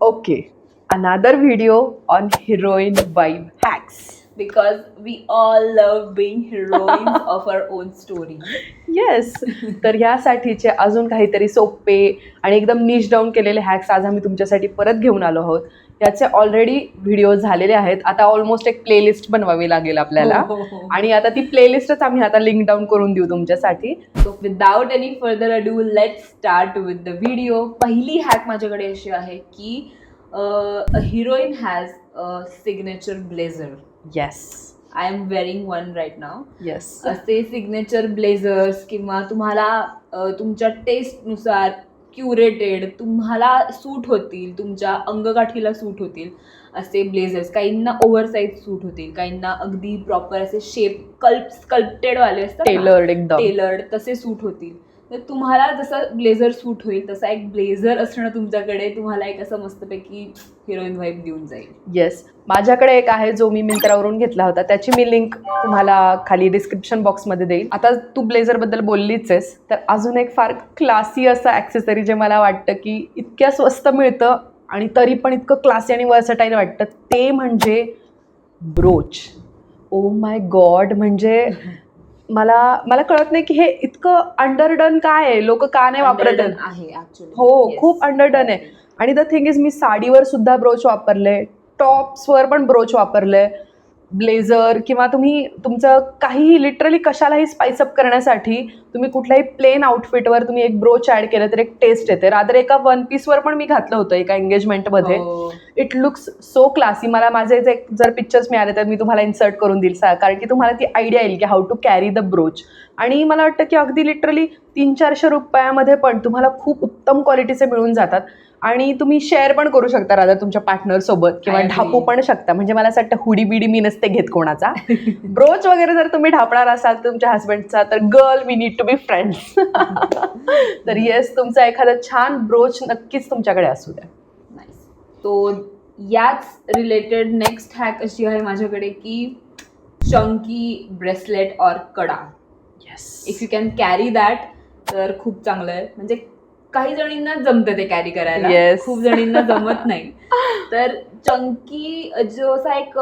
Okay, another video on heroine vibe hacks. because we all love being heroines of our own story. Yes तर यासाठीचे अजून काहीतरी सोपे आणि एकदम निश डाऊन केलेले हॅक्स आज आम्ही तुमच्यासाठी परत घेऊन आलो आहोत याचे ऑलरेडी व्हिडिओ झालेले आहेत. आता ऑलमोस्ट एक प्लेलिस्ट बनवावी लागेल आपल्याला. हो, हो, हो. आणि आता ती प्लेलिस्टच आम्ही आता लिंक डाऊन करून देऊ तुमच्यासाठी. So without any further ado, let's start with the video. पहिली हॅक माझ्याकडे अशी आहे की heroine has signature blazer yes I am wearing one right now yes असे सिग्नेचर ब्लेझर्स किंवा तुम्हाला तुमच्या टेस्टनुसार क्युरेटेड तुम्हाला सूट होतील तुमच्या अंगगाठीला सूट होतील असे ब्लेझर्स काहींना ओव्हरसाईज सूट होतील काहींना अगदी प्रॉपर असे शेप कल्प स्कल्प्टेडवाले असतात टेलर्ड एकदम. टेलर्ड तसे सूट होतील. तर तुम्हाला जसं ब्लेझर सूट होईल तसा एक ब्लेझर असणं तुमच्याकडे तुम्हाला एक असं मस्तपैकी हिरोईन व्हाईब देऊन जाईल. येस माझ्याकडे एक आहे जो मी मिंत्रावरून घेतला होता. त्याची मी लिंक तुम्हाला खाली डिस्क्रिप्शन बॉक्समध्ये देईल आता तू ब्लेझरबद्दल बोललीच आहेस तर अजून एक फार क्लासी असं ॲक्सेसरी जे मला वाटतं की इतक्या स्वस्त मिळतं आणि तरी पण इतकं क्लासी आणि वर्सटाईल वाटतं ते म्हणजे ब्रोच ओ माय गॉड म्हणजे मला मला कळत नाही की हे इतकं अंडरडन काय आहे? लोक का नाही वापरत? आहे हो खूप अंडरडन आहे. आणि द थिंग इज मी साडीवर सुद्धा ब्रोच वापरले. टॉप्सवर पण ब्रोच वापरले. ब्लेझर किंवा तुम्ही तुमचं काहीही लिटरली कशालाही स्पाइसअप करण्यासाठी तुम्ही कुठल्याही प्लेन आउटफिटवर तुम्ही एक ब्रोच ॲड केलं तर एक टेस्ट येते. रादर एका वन पीसवर पण मी घातलं होतं एका एंगेजमेंटमध्ये. इट लुक्स सो क्लासी मला माझे जे जर पिक्चर्स मिळाले तर मी तुम्हाला इन्सर्ट करून देईल कारण की तुम्हाला ती आयडिया येईल की how to carry the brooch आणि मला वाटतं की अगदी लिटरली तीन चारशे रुपयामध्ये पण तुम्हाला खूप उत्तम क्वालिटीचे मिळून जातात. आणि तुम्ही शेअर पण करू शकता राधा तुमच्या पार्टनर सोबत किंवा. ढापू पण शकता. म्हणजे मला असं वाटतं हुडी बिडी मी नसते घेत कोणाचा. ब्रोच वगैरे जर तुम्ही ढापणार असाल तुमच्या हस्बंडचा तर girl we need to be friends तर येस तुमचा एखादा छान ब्रोच नक्कीच तुमच्याकडे असू द्या. तो याच रिलेटेड नेक्स्ट हॅक अशी आहे माझ्याकडे की चंकी ब्रेसलेट और कडा. Yes if you can carry that तर खूप चांगलं आहे. म्हणजे काही जणींना जमतं ते कॅरी करायला. Yes. खूप जणींना जमत नाही. तर चंकी जो असा एक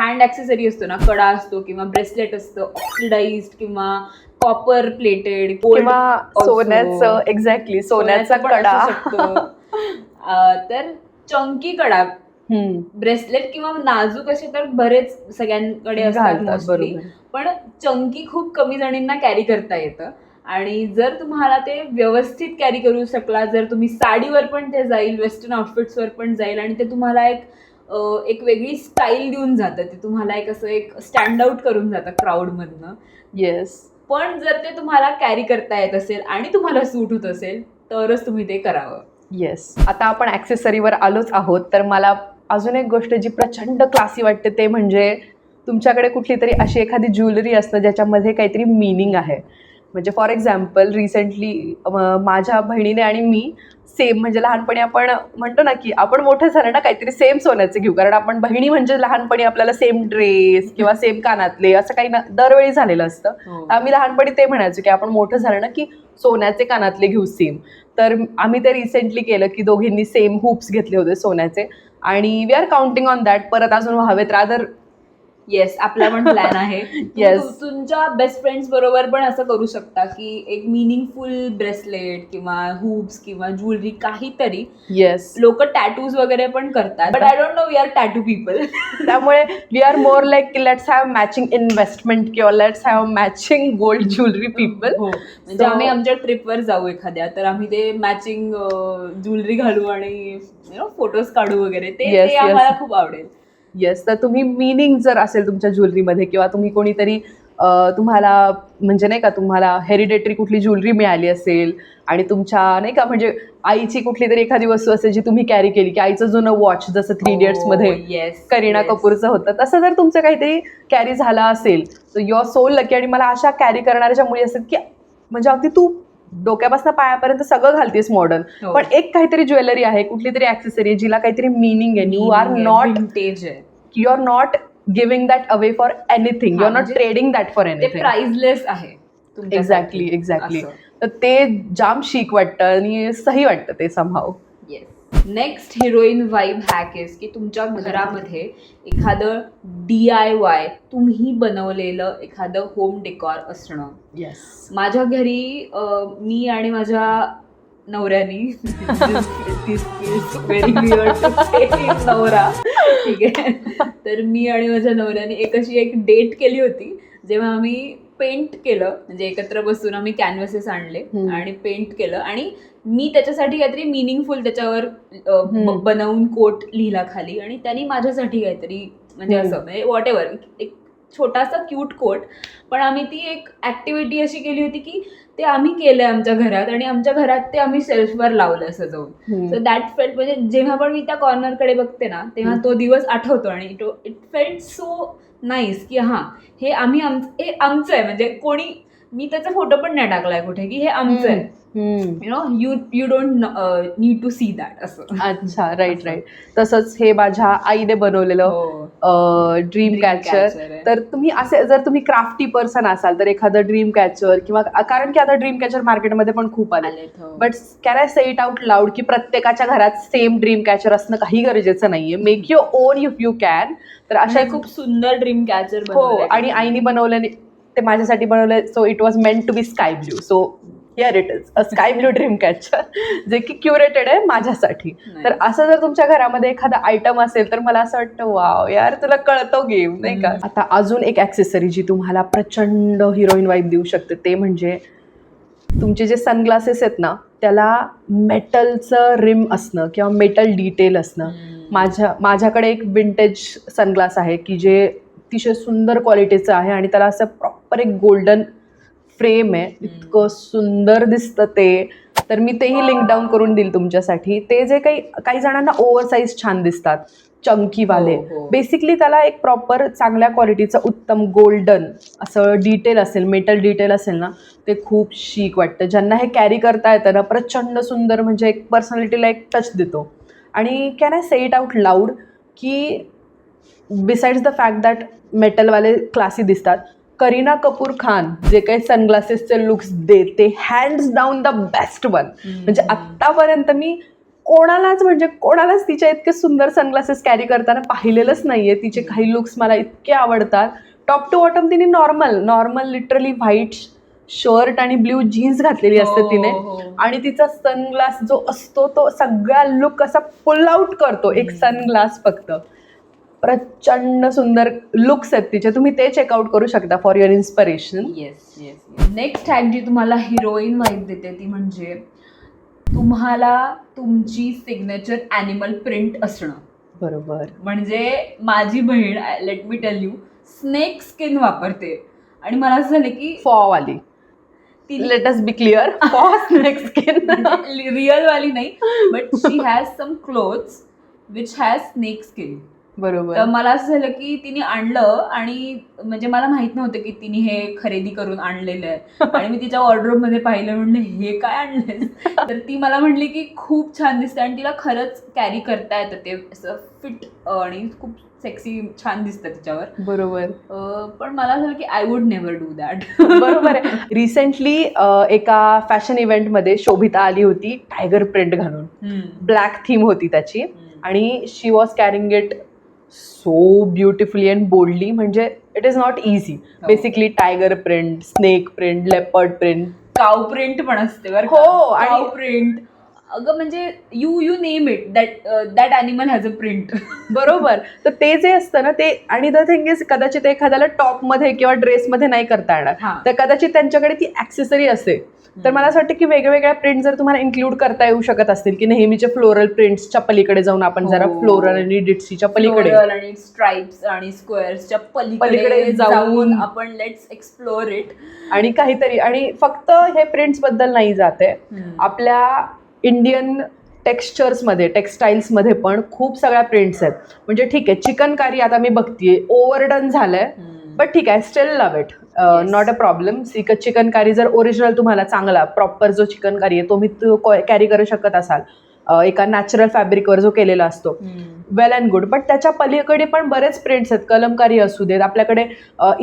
हँड ॲक्सेसरी असतो ना कडा असतो किंवा ब्रेसलेट असतं ऑक्सिडाइज किंवा कॉपर प्लेटेड किंवा सोन्याचं एक्झॅक्टली सोन्याचा कडा. तर चंकी कडा. हम्म, ब्रेसलेट किंवा नाजूक असे तर बरेच सगळ्यांकडे असतात घालतात mostly. बरोबर. पण चंकी खूप कमी जणींना कॅरी करता येतं. आणि जर तुम्हाला ते व्यवस्थित कॅरी करू शकला जर तुम्ही साडीवर पण ते जाईल वेस्टर्न आउटफिट्सवर पण जाईल आणि ते तुम्हाला एक एक वेगळी स्टाईल देऊन जातं. ते तुम्हाला एक असं एक स्टँड आउट करून जातं क्राऊडमधनं येस पण जर ते तुम्हाला कॅरी करता येत असेल आणि तुम्हाला सूट होत असेल तरच तुम्ही ते करावं. येस आता आपण ॲक्सेसरीवर आलोच आहोत तर मला अजून एक गोष्ट जी प्रचंड क्लासी वाटते ते म्हणजे तुमच्याकडे कुठली तरी अशी एखादी ज्वेलरी असतं ज्याच्यामध्ये काहीतरी मिनिंग आहे. म्हणजे फॉर एक्झाम्पल रिसेंटली माझ्या बहिणीने आणि मी सेम म्हणजे लहानपणी आपण म्हणतो ना की आपण मोठे झालं ना काहीतरी सेम सोन्याचे घेऊ. कारण आपण बहिणी म्हणजे लहानपणी आपल्याला सेम ड्रेस किंवा सेम कानातले असं काही ना दरवेळी झालेलं असतं. आम्ही लहानपणी ते म्हणायचो की आपण मोठं झालं ना की सोन्याचे कानातले घेऊ सेम तर आम्ही ते रिसेंटली केलं की दोघींनी सेम हुप्स घेतले होते सोन्याचे. आणि we are counting on that परत अजून व्हावेत. रादर येस आपला पण प्लॅन आहे. तू- तुमच्या बेस्ट फ्रेंड्स बरोबर पण असं करू शकता की एक मिनिंगफुल ब्रेसलेट किंवा हुप्स किंवा ज्वेलरी काहीतरी. येस लोक टॅटूज वगैरे पण करतात. But I don't know we are tattoo people त्यामुळे वी आर मोर लाईक की लेट्स हॅव मॅचिंग इन्व्हेस्टमेंट किंवा let's have matching gold jewellery people म्हणजे आम्ही आमच्या ट्रिपवर जाऊ एखाद्या. तर आम्ही ते मॅचिंग ज्वेलरी घालू आणि फोटोज काढू वगैरे. ते. आम्हाला खूप आवडेल. येस तर तुम्ही मिनिंग जर असेल तुमच्या ज्वेलरीमध्ये किंवा तुम्ही कोणीतरी तुम्हाला म्हणजे नाही का तुम्हाला हेरिडेटरी कुठली ज्वेलरी मिळाली असेल आणि तुमच्या नाही का म्हणजे आईची कुठली तरी एखादी वस्तू असेल जी तुम्ही कॅरी केली की आईचं जुनं वॉच जसं थ्री इडियट्समध्ये येस करीना कपूरचं होतं तसं जर तुमचं काहीतरी कॅरी झालं असेल तर युअर सोल लकी आणि मला अशा कॅरी करणाऱ्या ज्या मुली असतात की म्हणजे अगदी तू डोक्यापासून पायापर्यंत सगळं घालतेस मॉडर्न हो. पण एक काहीतरी ज्वेलरी आहे कुठली तरी ऍक्सेसरी जिला काहीतरी मिनिंग आहे यू आर नॉट विंटेज आहे. You are not giving that away for anything you are not trading that for anything priceless आहे. Exactly exactly. तर ते जाम शिक वाटतं आणि सही वाटतं ते somehow yes next heroine vibe hack is की तुमच्या घरामध्ये एखादं डी आय वाय तुम्ही बनवलेलं एखादं होम डेकॉर असणं. येस माझ्या घरी मी आणि माझ्या नवऱ्यानी. नवरा. ठीक आहे. तर मी आणि माझ्या नवऱ्याने एक अशी एक डेट केली होती जेव्हा आम्ही पेंट केलं. म्हणजे एकत्र बसून आम्ही कॅनव्हसेस आणले. आणि पेंट केलं. आणि मी त्याच्यासाठी काहीतरी मिनिंगफुल त्याच्यावर. बनवून कोट लिहिला खाली. आणि त्यांनी माझ्यासाठी काहीतरी म्हणजे. असं म्हणजे वॉट एव्हर एक छोटासा क्यूट कोट पण आम्ही ती एक ऍक्टिव्हिटी अशी केली होती की ते आम्ही केलंय आमच्या घरात आणि आमच्या घरात ते आम्ही सेल्फवर लावलं सजवून सो दॅट फेल्ट म्हणजे जेव्हा पण मी त्या कॉर्नरकडे बघते ना तेव्हा. तो दिवस आठवतो आणि it it felt so nice की हां हे आम्ही आम हे आमचं आहे म्हणजे कोणी मी त्याचा फोटो पण नाही टाकलाय कुठे की हे आमचं आहे you know you you don't need to see that असं. अच्छा राईट राईट तसंच हे माझ्या आईने बनवलेलं हो. Dream catcher. तर तुम्ही असे जर तुम्ही क्राफ्टी पर्सन असाल तर एखादं ड्रीम कॅचर किंवा कारण की आता ड्रीम कॅचर मार्केटमध्ये पण खूप आले. But can I say it out loud की प्रत्येकाच्या घरात सेम ड्रीम कॅचर असणं काही गरजेचं नाहीये. Make you own if you can तर अशा खूप सुंदर ड्रीम कॅचर हो आणि आईने बनवलेले ते माझ्यासाठी बनवले so it was meant to be sky blue so here it is a sky blue dream catcher जे की क्युरेटेड आहे माझ्यासाठी. तर असं जर तुमच्या घरामध्ये एखादा आयटम असेल तर मला असं वाटतं वाव यार तुला कळतो गेम नाही का. आता अजून एक ॲक्सेसरी जी तुम्हाला प्रचंड हिरोईन वाईब देऊ शकते ते म्हणजे तुमचे जे सनग्लासेस आहेत ना त्याला मेटलचं रिम असणं किंवा मेटल डिटेल असणं. माझ्या माझ्याकडे एक विंटेज सनग्लास आहे की जे अतिशय सुंदर क्वालिटीचं आहे आणि त्याला असं प्रॉपर एक गोल्डन फ्रेम आहे इतकं सुंदर दिसतं ते. तर मी तेही लिंक डाऊन करून देईल तुमच्यासाठी. ते जे काही काही जणांना ओव्हरसाईज छान दिसतात चंकीवाले हो, हो. बेसिकली त्याला एक प्रॉपर चांगल्या क्वालिटीचं उत्तम गोल्डन असं डिटेल असेल मेटल डिटेल असेल ना ते खूप शीक वाटतं. ज्यांना हे कॅरी करता येतं ना प्रचंड सुंदर म्हणजे एक पर्सनॅलिटीला एक टच देतो. आणि can I say it out loud की बिसाइड्स द फॅक्ट दॅट मेटलवाले क्लासी दिसतात करीना कपूर खान जे काही सनग्लासेसचे लुक्स देते hands down the best one म्हणजे आत्तापर्यंत मी कोणालाच म्हणजे कोणालाच तिच्या इतके सुंदर सनग्लासेस कॅरी करताना पाहिलेलंच नाहीये. तिचे काही लुक्स मला इतके आवडतात. टॉप टू बॉटम तिने normal normal literally white shirt आणि ब्ल्यू जीन्स घातलेली असते हो, तिने. हो. आणि तिचा सनग्लास जो असतो तो सगळा लुक असा पुल आउट करतो एक. सनग्लास फक्त. प्रचंड सुंदर लुक्स आहेत तिचे. तुम्ही ते चेकआउट करू शकता for your inspiration yes yes next hack जी तुम्हाला हिरोईन वाईब देते ती म्हणजे तुम्हाला तुमची सिग्नेचर ॲनिमल प्रिंट असणं. बरोबर. म्हणजे माझी बहीण let me tell you snake skin वापरते. आणि मला असं झालं की फॉ वाली ती लेट अस बी क्लिअर फॉ नेक्स्ट स्किन रिअल वाली नाही but she has some clothes which has snake skin तर बरोबर मला असं झालं की तिने आणलं आणि म्हणजे मला माहीत नव्हतं की तिने हे खरेदी करून आणलेलं आहे. आणि मी तिच्या वॉर्ड्रोबमध्ये पाहिलं म्हणलं हे काय आणलंय तर ती मला म्हणली की खूप छान दिसतं आणि तिला खरंच कॅरी करता येतं ते असं फिट आणि खूप सेक्सी छान दिसतं तिच्यावर. बरोबर. पण मला असं झालं की I would never do that बरोबर आहे. रिसेंटली एका फॅशन इव्हेंटमध्ये शोभिता आली होती टायगर प्रिंट घालून. ब्लॅक थीम होती त्याची. आणि she was carrying it so beautifully and boldly म्हणजे it is not easy. Basically tiger print snake print leopard print cow print पण असते बरं हो, आणि- काव प्रिंट अगं म्हणजे you you name it that that animal has a print बरोबर. तर ते जे असतं ना ते आणि द थिंग इज कदाचित एखाद्याला टॉपमध्ये किंवा ड्रेसमध्ये नाही करता येणार. हा. तर कदाचित त्यांच्याकडे ती ॲक्सेसरी असेल. तर मला असं वाटतं की वेगवेगळ्या प्रिंट जर तुम्हाला इन्क्लूड करता येऊ शकत असतील की नेहमीचे फ्लोरल प्रिंट्सच्या पलीकडे जाऊन आपण जरा हो. फ्लोरल आणि डिट्सीच्या पलीकडे. आणि स्ट्राइप्स आणि स्क्वेअर्सच्या पलीकडे जाऊन आपण लेट्स एक्सप्लोर इट आणि काहीतरी आणि फक्त हे प्रिंट्सबद्दल नाही जाते आपल्या इंडियन टेक्स्चर्समध्ये टेक्स्टाईल्समध्ये पण खूप सगळ्या प्रिंट्स आहेत. म्हणजे ठीक आहे चिकनकारी आता मी बघतीये ओव्हरडन झालंय बट ठीक आहे still love it. Not a problem sick chikankari जर ओरिजिनल तुम्हाला चांगला प्रॉपर जो चिकनकारी आहे तो मी कॅरी करू शकत असाल. अ, एका नॅचरल फॅब्रिकवर जो केलेला असतो. वेल अँड गुड बट त्याच्या पलीकडे पण बरेच प्रिंट्स आहेत. कलमकारी असू देत आपल्याकडे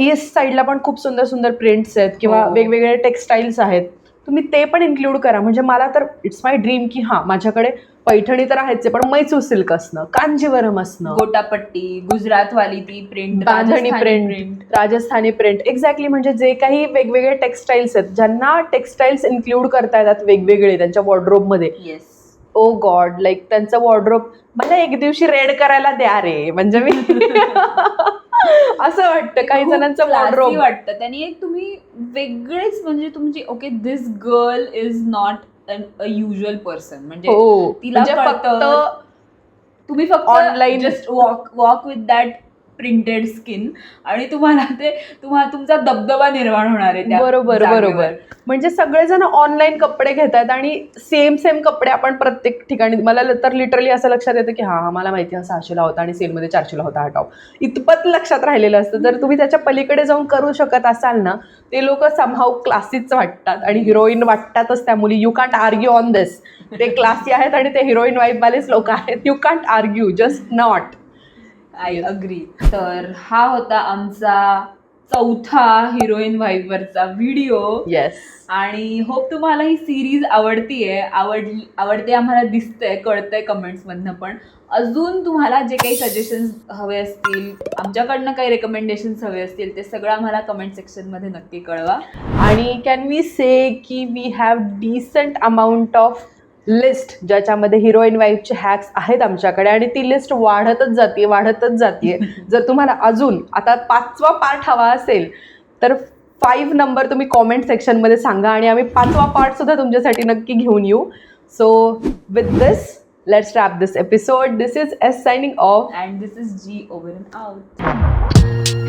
ईस्ट साईडला पण खूप सुंदर सुंदर प्रिंट्स आहेत किंवा हो. वेगवेगळे टेक्स्टाईल्स आहेत. तुम्ही ते पण इन्क्लूड करा. म्हणजे मला तर इट्स माय ड्रीम की हां माझ्याकडे पैठणी तर आहेच आहे पण मैसूर सिल्क असणं कांजीवरम असणं. गोटापट्टी गुजरातवाली ती प्रिंट बांधणी प्रिंट राजस्थानी प्रिंट एक्झॅक्टली म्हणजे जे काही वेगवेगळे टेक्स्टाईल्स आहेत ज्यांना टेक्स्टाईल्स इन्क्लूड करता येतात वेगवेगळे त्यांच्या वॉर्ड्रोबमध्ये येस ओ गॉड लाईक त्यांचं वॉर्ड्रोब मला एक दिवशी रेड करायला द्या रे म्हणजे मी असं वाटतं. काही जणांचं वॉर्ड्रोब वाटतं. त्यांनी एक तुम्ही वेगळेच म्हणजे तुमची okay this girl is not a usual person म्हणजे हो. तिला म्हणजे. फक्त तुम्ही फक्त Online- just walk walk with that printed skin आणि तुम्हाला ते तुम्हाला तुमचा दबदबा निर्माण होणार आहे बरोबर. बरोबर. म्हणजे सगळेजण ऑनलाईन कपडे घेत आहेत आणि सेम सेम कपडे आपण प्रत्येक ठिकाणी मला तर लिटरली असं लक्षात येतं की हा हा मला माहिती आहे सहाशेला होता आणि सेलमध्ये चारशेला होता हा टॉप इतपत लक्षात राहिलेलं असतं. जर तुम्ही त्याच्या पलीकडे जाऊन करू शकत असाल ना ते लोक समहाव क्लासीच वाटतात आणि हिरोईन वाटतातच त्या मुली. You can't argue on this ते क्लासी आहेत आणि ते हिरोईन वाईफवालेच लोक आहेत. You can't argue just not I agree तर हा होता आमचा चौथा हिरोईन व्हाईवरचा व्हिडिओ येस आणि होप तुम्हाला ही सिरीज आवडतीये. आवडली आवडते आम्हाला दिसतंय कळतंय कमेंट्समधनं पण. अजून तुम्हाला जे काही सजेशन्स हवे असतील आमच्याकडनं काही रेकमेंडेशन्स हवे असतील ते सगळं आम्हाला कमेंट सेक्शनमध्ये नक्की कळवा. आणि कॅन वी से की we have decent amount of list ज्याच्यामध्ये हिरोईन वाईफचे हॅक्स आहेत आमच्याकडे आणि ती लिस्ट वाढतच जाते वाढतच जाते जर तुम्हाला अजून आता पाचवा पार्ट हवा असेल तर फाईव्ह नंबर तुम्ही कॉमेंट सेक्शनमध्ये सांगा आणि आम्ही पाचवा पार्ट सुद्धा तुमच्यासाठी नक्की घेऊन येऊ. So with this let's wrap this episode this is S signing off and this is G over and out